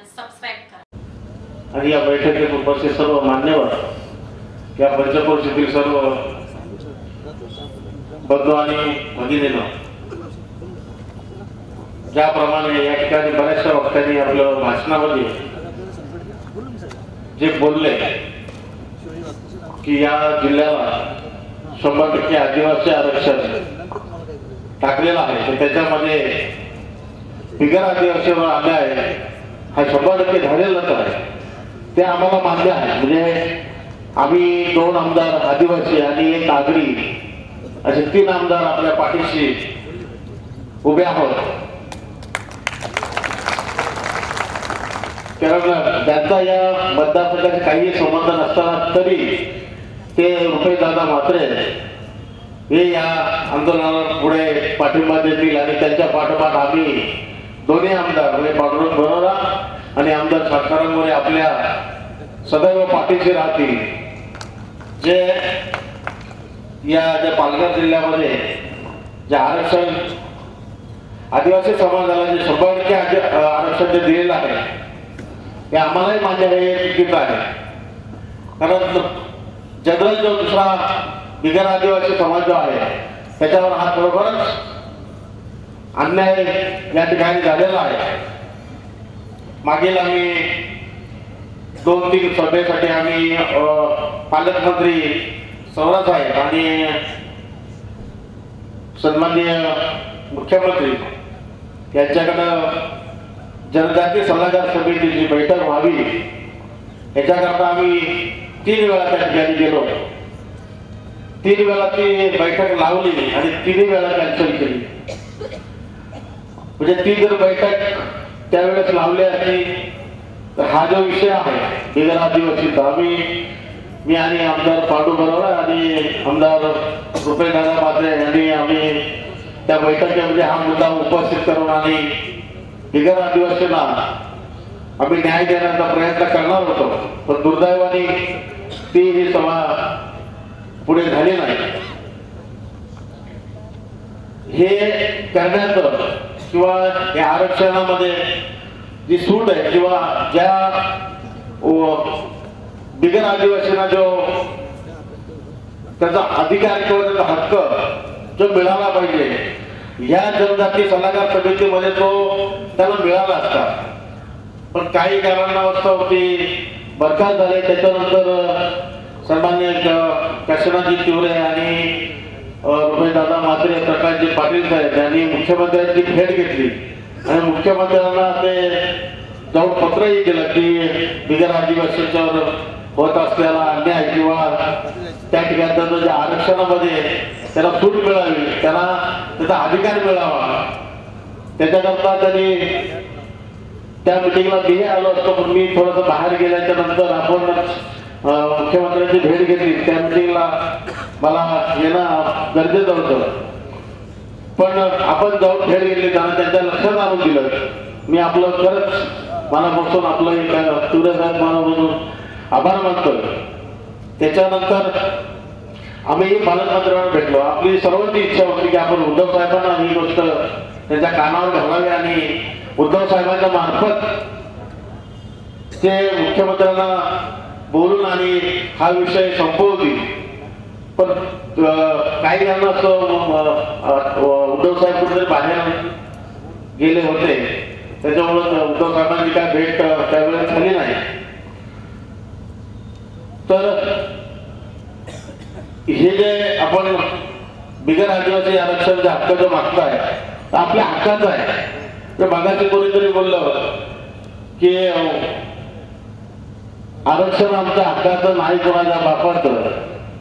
Channel subscribe करा. आणि या बैठकीत उपस्थित सर्व मान्यवर या पंचक्रोशीतील सर्व बंधू आणि भगिनीनं ज्याप्रमाणे या ठिकाणी बऱ्याचशा वक्त्यांनी आपल्या भाषणामध्ये जे बोलले की या जिल्ह्याला शंभर टक्के आदिवासी आरक्षण टाकलेलं आहे तर त्याच्यामध्ये बिगर आदिवासीवर आले आहे हा शंभर टक्के झालेलाच आहे ते आम्हाला मान्य आहे. म्हणजे आम्ही दोन आमदार आदिवासी आणि एक नागरी असे तीन आमदार आपल्या पाठीशी उभे आहोत. कारण त्यांचा या मतदारसंघाशी काही संबंध नसताना तरी ते रुपये दादा मात्रे हे या आंदोलनाला पुढे पाठिंबा देतील आणि त्यांच्या पाठोपाठ आम्ही दोन्ही आमदार म्हणजे पांडुरंग बनवला आणि आमदार सातारामुळे आपल्या सदैव पाठीशी राहतील. जे या ज्या पालघर जिल्ह्यामध्ये जे आरक्षण आदिवासी समाजाला जे शंभर टक्के आरक्षण जे दिलेलं आहे हे आम्हालाही मान्य आहे हे आहे. कारण जनरल जो दुसरा बिगर आदिवासी समाज जो आहे त्याच्यावर हा खरोखरच अन्याय या ठिकाणी झालेला आहे. मागील आम्ही दोन तीन सभेसाठी आम्ही पालकमंत्री सौरा साहेब आणि सन्माननीय मुख्यमंत्री यांच्याकडं जनजाती सल्लागार समितीची बैठक व्हावी याच्याकरता आम्ही तीन वेळा त्या ठिकाणी गेलो. तीन वेळा ती बैठक लावली आणि तिन्ही वेळा कॅन्सल केली. म्हणजे ती जर बैठक त्यावेळेस लावली असती तर हा जो विषय आहे बिगर आदिवासीचा आम्ही मी आणि आमदार पांडू बरोबर आणि आमदार रुपेदादा मात्रे यांनी आम्ही त्या बैठकीमध्ये हा मुद्दा उपस्थित करून आणि बिगर आदिवासींना आम्ही न्याय देण्याचा प्रयत्न करणार होतो पण दुर्दैवाने ती ही सभा पुढे झाली नाही. हे करण्याचं किंवा या आरक्षणामध्ये जी सूट आहे किंवा ज्या बिगर आदिवासींना जो त्याचा अधिकार किंवा त्याचा हक्क जो मिळाला पाहिजे या जनजाती सल्लागार समितीमध्ये तो त्याला मिळाला असता. पण काही कारणास्तव होती बरखास्त झाले त्याच्यानंतर सन्मान्य क- काशीनाथजी तिवरे आणि दादा मात्रे प्रकाशजी पाटील साहेब यांनी मुख्यमंत्र्यांची भेट घेतली. आणि मुख्यमंत्र्यांना ते जाऊन पत्रही केलं की बिगर आदिवासींच्यावर होत असलेला अन्याय किंवा त्या ठिकाणी जे आरक्षणामध्ये त्याला सूट मिळावी त्याला त्याचा अधिकार मिळावा त्याच्याकरता त्यांनी त्या मिटिंगला मीही आलो असतो. पण मी थोडस बाहेर गेल्याच्यानंतर आपण मुख्यमंत्र्यांची भेट घेतली. त्या मिटिंगला मला येणं गरजेचं होतं. पण आपण जाऊन भेट घेतली त्यांना त्यांच्या लक्षात आणून दिलं. मी आपलं खरंच मनापासून आपलं एक सूर्य साहेब मनापासून आभार मानतो त्याच्यानंतर आम्ही पालकमंत्र्यांना भेटलो. आपली सर्वांची इच्छा होती की आपण उद्धव साहेबांना ही गोष्ट त्यांच्या कानावर घालावी आणि उद्धव साहेबांच्या मार्फत ते मुख्यमंत्र्यांना बोलून आणि हा विषय संपवतील. पण अं, काही जण असं उद्धव साहेब कुठेतरी बाहेर गेले होते. त्याच्यामुळे उद्धव साहेबांची काय भेट त्यावेळेस झाली नाही. तर हे जे आपण बिगर आदिवासी आरक्षण जे हक्क मागताय आपल्या हक्काचं आहे. तर मागाशी कोणीतरी बोललं की आरक्षण आमच्या हक्काचं नाही कोणाच्या बापाचं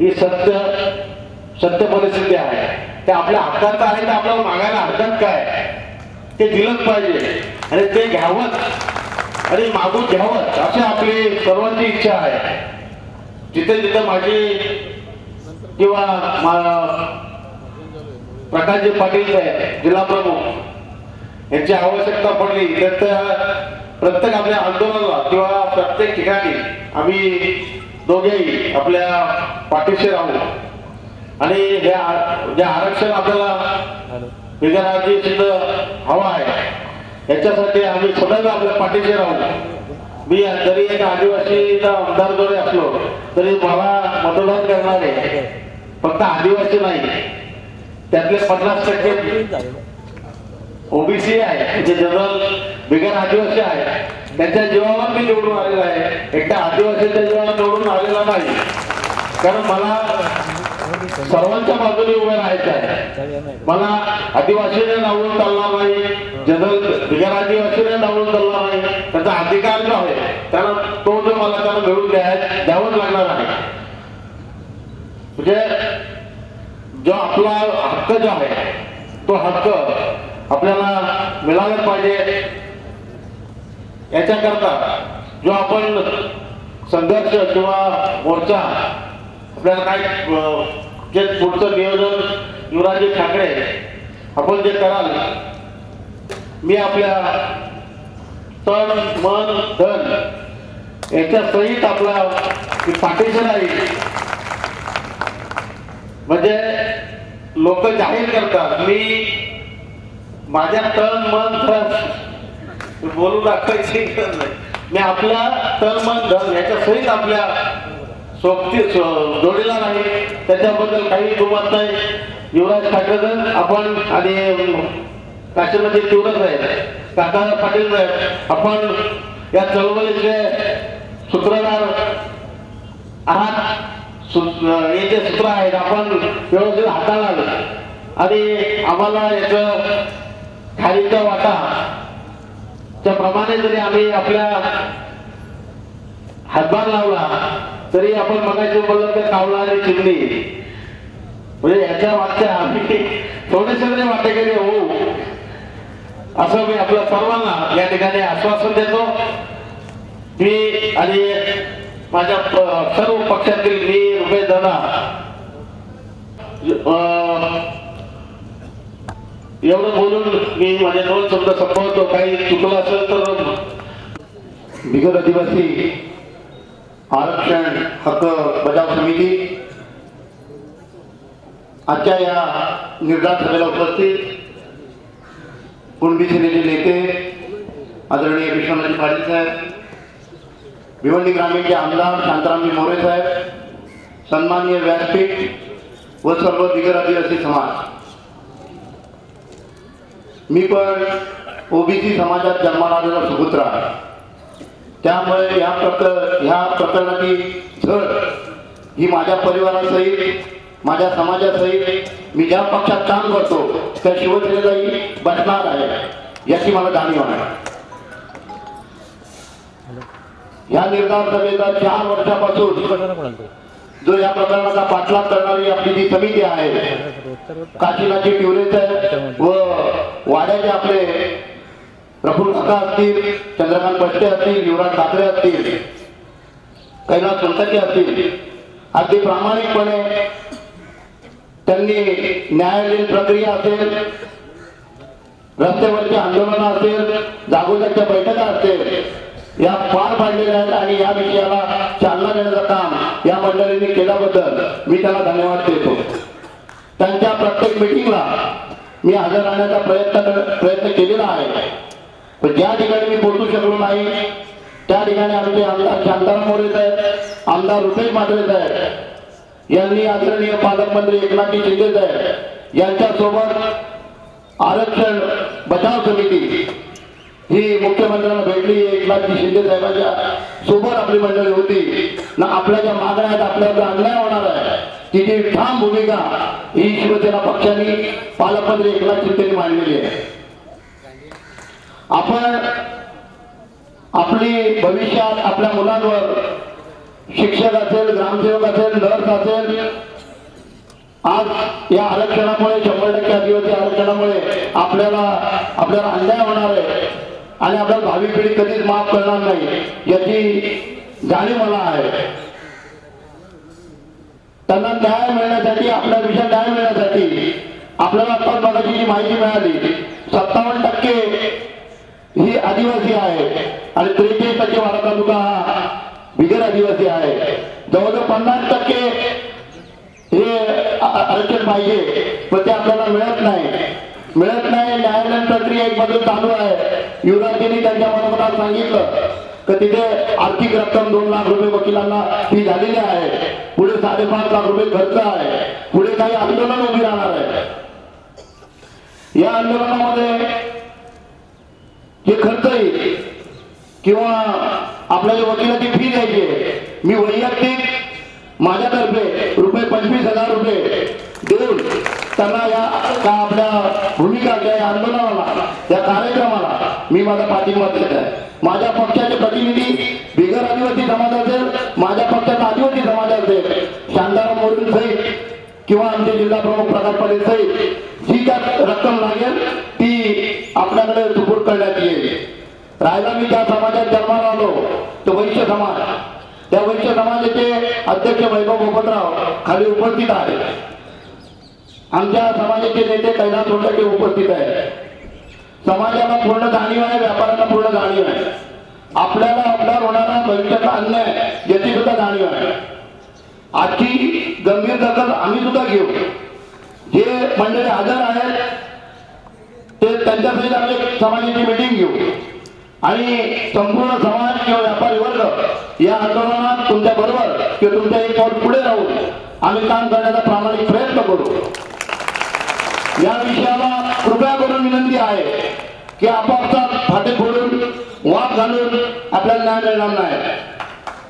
ही सत्य सत्य परिस्थिती आहे. ते आपल्या हक्काचं आहे तर आपल्याला मागायला हरकत काय? ते दिलंच पाहिजे. आणि ते घ्यावंच. आणि मागून घ्यावंच. अशी आपली सर्वांची इच्छा आहे. जिथे जिथे माझी किंवा मा- प्रकाशजी पाटील साहेब जिल्हा प्रमुख यांची आवश्यकता पडली तर प्रत्येक आपल्या आंदोलनाला किंवा प्रत्येक ठिकाणी आम्ही दोघेही आपल्या पाठीशी राहू. आणि हे जे आरक्षण आपल्याला विधानाची सिद्ध हवा आहे याच्यासाठी आम्ही सदैव आपल्या पाठीशी राहू. मी जरी एक आदिवासीचा आमदार जरी असलो तरी मला मतदान करणारे फक्त आदिवासी नाही त्यातले पन्नास टक्के ओबीसी आहे जे जनरल बिगर आदिवासी आहे. त्यांच्या जीवावर मी निवडून आलेला आहे. एकदा आदिवासीच्या जीवावर निवडून आलेला नाही. कारण मला सर्वांच्या बाजूने उभे राहायचं आहे. मला आदिवासीने डावलून चालणार नाही जनरल बिगर आदिवासीने डावलून चालणार नाही. त्याचा अधिकार जो आहे त्याला तो जो मला त्याला मिळून द्याय द्यावंच लागणार आहे. म्हणजे जो आपला हक्क जो आहे तो हक्क आपल्याला मिळायला पाहिजे. याच्याकरता जो आपण संघर्ष किंवा मोर्चा आपल्याला काय जे पुढचं नियोजन युवराजी ठाकरे आपण जे कराल मी आपल्या तन मन धन याच्या सहित आपला मी पाठीशी राहील म्हणजे लोक जाहीर करतात. मी माझ्या तन मन धन. बोलू दाखवायची गरज नाही. मी आपल्या तन मन धन याच्या सहित आपल्या सोबती जोडीला नाही. त्याच्याबद्दल काही दुमत नाही. युवराज ठाकरे आपण आणि काशीमध्ये तीव्रच आहे काका पाटील साहेब आपण या चळवळीचे सूत्रधार आहात. सु- हे जे सूत्र आहेत आपण व्यवस्थित हाताळाल. आणि आम्हाला याचं खालीचा वाटा त्या प्रमाणे जरी आम्ही आपल्या हातभार लावला तरी आपण मगाशी बोललो तर कावला आणि चिमणी. म्हणजे याच्या मागच्या आम्ही थोडेसे जरी वाटेकरी होऊ असं मी आपल्या सर्वांना या ठिकाणी आश्वासन देतो. मी आणि माझ्या सर्व पक्षातील मी रुपये दादा अं, एवढं बोलून मी माझे दोन शब्द संपवतो. काही चुकलं असेल तर बिगर आदिवासी आरक्षण हक्क बजाव समिती आजच्या या निर्धार सभेला उपस्थित कुणबी सेनेचे नेते आदरणीय विश्वनाथ पाटील साहेब भिवंडी ग्रामीणचे आमदार शांतारामजी मोरे साहेब सन्माननीय व्यासपीठ व सर्व बिगर आदिवासी समाज. मी पण ओबीसी समाजात जन्माला आलेला सुपुत्र आहे. त्यामुळे या प्रकर ह्या प्रकरणाची झळ ही माझ्या परिवारासहित माझ्या समाजासहित मी ज्या पक्षात काम करतो त्या शिवसेनेलाही बसणार आहे याची मला जाणीव आहे. या निर्धार सभेचा चार वर्षापासून जो या प्रकरणाचा पाठलाग करणारी आपली जी समिती आहे काशीनाथजी टिवरे व वाड्याचे आपले प्रफुल्ल काका असतील चंद्रकांत पट्टे असतील युवराज ठाकरे असतील कैलास सोनटके असतील अगदी प्रामाणिकपणे त्यांनी न्यायालयीन प्रक्रिया असेल रस्त्यावरची आंदोलनं असेल जागोजागच्या बैठका असतील या पार पाडलेल्या आहेत आणि या विषयाला चालना देण्याचं काम या मंडळींनी केल्याबद्दल मी त्याला धन्यवाद देतो. त्यांच्या प्रत्येक मिटिंगला मी हजर राहण्याचा प्रयत्न कर- प्रयत्न केलेला आहे. पण ज्या ठिकाणी मी पोहोचू शकलो नाही त्या ठिकाणी आमचे आमदार शांताराम मोरे साहेब आमदार रुपेश मात्रे साहेब यांनी आदरणीय पालकमंत्री एकनाथजी शिंदे साहेब यांच्यासोबत आरक्षण बचाव समिती ही मुख्यमंत्र्यांना भेटली एकनाथजी शिंदे साहेबांच्या सोबत आपली मंडळी होती. ना आपल्या ज्या मागण्या आहेत आपल्यावर अन्याय होणार आहे तिची ठाम भूमिका ही शिवसेना पक्षाने पालकमंत्री एकनाथ शिंदेने मांडलेली आहे. आपण आपली भविष्यात आपल्या मुलांवर शिक्षक असेल ग्रामसेवक असेल नर्स असेल आज या आरक्षणामुळे शंभर टक्के आदिवासी आरक्षणामुळे आपल्याला आपल्याला अन्याय होणार आहे. आणि आपल्याला भावी पिढी कधीच माफ करणार नाही याची जाणीव मला आहे. त्यांना न्याय मिळण्यासाठी आपल्या विषय न्याय मिळण्यासाठी आपल्याला पण बघायची जी माहिती मिळाली सत्तावन्न टक्के ही आदिवासी आहे आणि त्रेचाळीस टक्के वाडा तालुका हा बिगर आदिवासी आहे. जवळजवळ पन्नास टक्के हे आरक्षण पाहिजे पण ते आपल्याला मिळत नाही. मिळत नाही न्यायालयीन प्रक्रिया एक बाजू चालू आहे. युवराजांनी त्यांच्या मनोमनात सांगितलं तर तिथे आर्थिक रक्कम दोन लाख रुपये वकिलांना फी झालेली आहे. पुढे साडेपाच लाख रुपये खर्च आहे. पुढे काही आंदोलन उभी राहणार आहे. या आंदोलनामध्ये जे खर्च येईल किंवा आपल्या जे वकिलाची फी द्यायची मी वैयक्तिक माझ्यातर्फे रुपये पंचवीस हजार रुपये देऊन त्यांना या का आपल्या भूमिका ज्या या आंदोलनाला या कार्यक्रमाला मी माझा पाठिंबा देत आहे. माझ्या पक्षाचे प्रतिनिधी बिगर आदिवासी समाज असेल माझ्या पक्षाचा आदिवासी समाज असेल शांताराम मोरून सहित किंवा आमचे जिल्हा प्रमुख प्रकाश पाटील सहित जी काय रक्कम लागेल ती आपल्याकडे सुपूर्द करण्यात येईल. राहायला मी त्या समाजात जन्माला आलो तो वैश्य समाज. त्या वैश्य समाजाचे अध्यक्ष वैभव गोपतराव खाली उपस्थित आहेत. आमच्या समाजाचे नेते कैलास सोंडके उपस्थित आहेत. समाजाला पूर्ण जाणीव आहे व्यापाऱ्यांना पूर्ण जाणीव आहे. आपल्याला आपल्यावर होणारा भविष्याचा अन्याय याची सुद्धा जाणीव आहे. आजची गंभीर दखल आम्ही सुद्धा घेऊ. जे मंडळी हजर आहेत ते त्यांच्यासाठी आम्ही समाजाची मिटिंग घेऊ. आणि संपूर्ण समाज किंवा व्यापारी वर्ग या आंदोलनात तुमच्या बरोबर किंवा तुमच्या एक पाऊल पुढे राहून आम्ही काम करण्याचा प्रामाणिक प्रयत्न करू. या विषयाला कृपया करून विनंती आहे की आपापसात फाटे फोडून वाद घालून आपल्याला न्याय मिळणार नाही.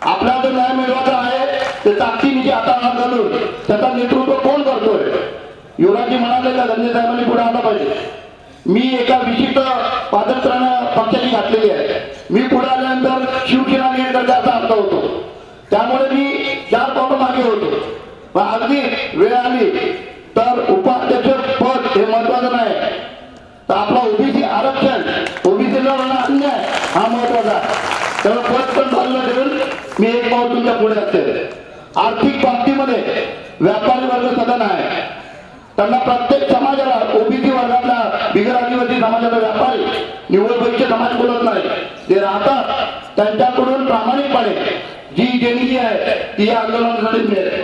आपल्याला जो न्याय मिळवायचा आहे ते ताकदीने आता हात घालून त्याचा नेतृत्व कोण करतोय? युवराजी म्हणाले का गंजे साहेबांनी पुढे आला पाहिजे. मी एका विशिष्ट पादत्रानं पक्षाची घातलेली आहे. मी पुढे आल्यानंतर शिवसेना लीड करते अर्थ होतो. त्यामुळे मी चार पावलं मागे होतो. अगदी वेळ आली तर उपाध्यक्ष पद हे महत्वाचं नाही. तर आपला ओबीसी आरक्षण ओबीसीला होणार अन्याय हा महत्त्वाचा त्यामुळे पद पण बाजूला देऊन मी एक पाऊल तुमच्यापुढे असते. आर्थिक बाबतीमध्ये व्यापारी वर्ग सदन आहे. त्यांना प्रत्येक समाजाला ओबीसी बिगर आदिवासी समाजाचा व्यापारी निव्वळ पैसे समाज बोलत नाही. ते राहतात त्यांच्याकडून प्रामाणिकपणे. जी देणगी आहे ती या आंदोलनासाठी मिळेल.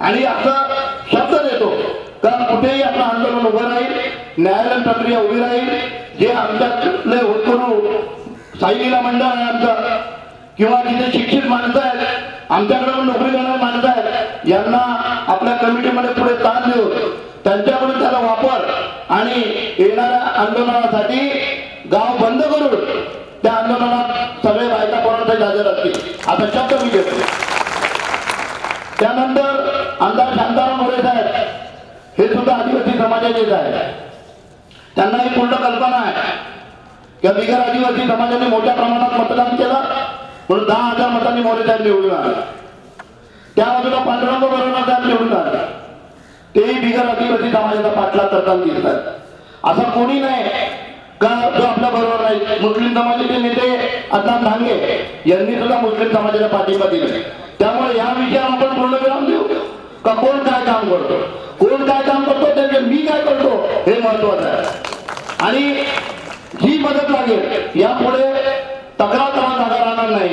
आणि असं शब्द देतो कारण कुठेही आपलं आंदोलन उभं राहील न्यायालयीन प्रक्रिया उभी राहील जे आमच्यातले होतकरू साईलीला मंडळ आहे आमचं किंवा जिथे शिक्षित माणसं आहेत आमच्याकडे पण नोकरी करणारे माणसं आहेत यांना आपल्या कमिटीमध्ये पुढे ताण देऊन त्यांच्याकडून त्याला वापर आणि येणाऱ्या आंदोलनासाठी गाव बंद करून त्या आंदोलनात सगळे बायका कोणासाठी हजर असतील? आता शब्द मी घेतो त्यानंतर आमदार शांताराम मोरे साहेब हे सुद्धा आदिवासी समाजाचेच आहे त्यांना ही पूर्ण कल्पना आहे. की बिगर आदिवासी समाजाने मोठ्या प्रमाणात मतदान केलं म्हणून दहा हजार मतांनी मोरे साहेब निवडून आले. त्या बाजूला पांडुरंग बरोबर साहेब निवडून आले. तेही बिगर आदिवासी समाजाचा पाठलाग करताना दिसतात. असं कोणी नाही. का जो आपल्या बरोबर नाही? मुस्लिम समाजाचे नेते आता धांगे यांनी सुद्धा मुस्लिम समाजाला पाठिंबा दिला. त्यामुळे या विषयावर आपण पूर्ण विराम देऊ. का कोण काय काम करतो? कोण काय काम करतो? त्यांचे मी काय करतो? हे महत्वाचं आहे. आणि ही मदत लागेल. यापुढे तक्रार करा जागा राहणार नाही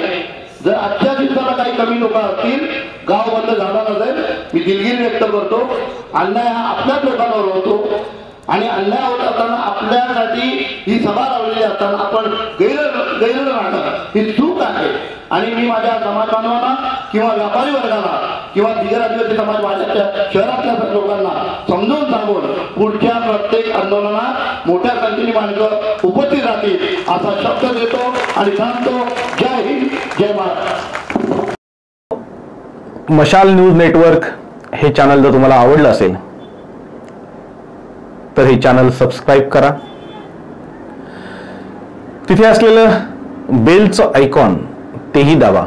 जर आजच्या दिवसाला काही कमी लोक असतील गाव बंद झाला जाईल मी दिलगिरी व्यक्त करतो. अन्याय हा आपल्याच लोकांवर होतो. आणि अन्याय होत असताना आपल्यासाठी ही सभा लावलेली असताना आपण गैर गैर राहणं ही चूक आहे. आणि मी माझ्या समाज बांधवांना किंवा व्यापारी वर्गाला किंवा बिगर आदिवासी समाज माझ्या शहरातल्या लोकांना समजून सांगून पुढच्या प्रत्येक आंदोलनात मोठ्या संख्येने माणसं उपस्थित राहतील असा शब्द देतो आणि सांगतो जय हिंद जय महाराष्ट्र मशाल न्यूज नेटवर्क हे चॅनल जर तुम्हाला आवडलं असेल तर हे चॅनल सबस्क्राईब करा. तिथे असलेलं बेलचं आयकॉन तेही दाबा.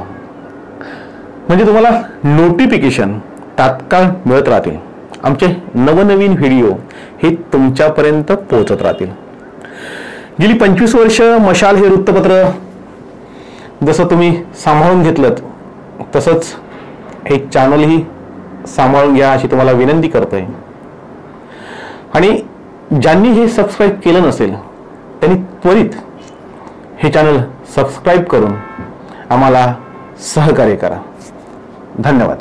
म्हणजे तुम्हाला नोटिफिकेशन तात्काळ मिळत राहतील. आमचे नवनवीन व्हिडिओ हे तुमच्यापर्यंत पोहोचत राहतील. गेली पंचवीस वर्ष मशाल हे वृत्तपत्र जसं तुम्ही सांभाळून घेतलं तसंच हे चॅनलही सांभाळून घ्या अशी तुम्हाला विनंती करतोय. आणि ज्यांनी हे सबस्क्राईब केलं नसेल त्यांनी त्वरित हे चॅनल सबस्क्राईब करून आम्हाला सहकार्य करा. धन्यवाद.